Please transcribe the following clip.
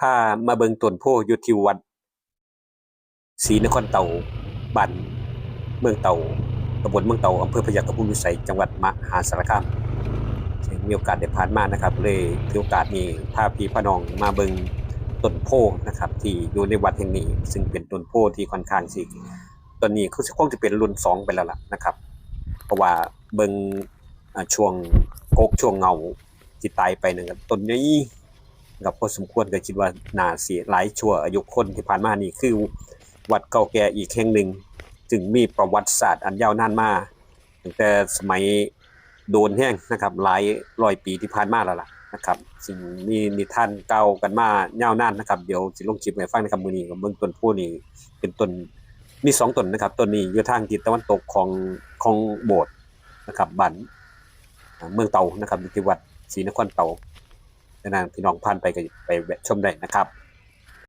พามาเบิงต้นโพอยู่ที่วัดศรีนครเต่าบ้านเมืองเต่าตำบลเมืองเต่าอำเภอพยัคฆภูมิวิสัยจังหวัดมหาสารคามมีโอกาสได้ผ่านมานะครับ เลยถือโอกาสนี้พาพี่พาน้องมาเบิงต้นโพนะครับ ที่อยู่ในวัดแห่งนี้ ซึ่งเป็นต้นโพที่ค่อนข้างสิต้นนี้คือคงจะเป็นรุ่นสองไปแล้วล่ะนะครับ เพราะว่าเบิงช่วงโกกช่วงเงาที่ตายไปหนั่นก็ต้นนี้ กับพอสมควรก็คิดว่าน่าสิหลายชั่วอายุคนที่ผ่านมานี่คือ วัดเก่าแก่อีกแห่งหนึ่งจึงมีประวัติศาสตร์อันยาวนานมาตั้งแต่สมัยโดนแห้งนะครับหลายร้อยปีที่ผ่านมาแล้วล่ะนะครับซึ่งมีนิทานเก่ากันมายาวนานนะครับ เดี๋ยวสิลงคลิปให้ฟังนะครับมื้อนี้ก็เบิ่งต้นโพธิ์นี่เป็นต้นมีสองต้นนะครับต้นนี้อยู่ทางทิศตะวันตกของของโบสถ์นะครับบ้านเมืองเตานะครับอยู่ที่วัดศรีนครเตา ดังนั้นพี่น้องพันไปก็ไปชมได้นะครับ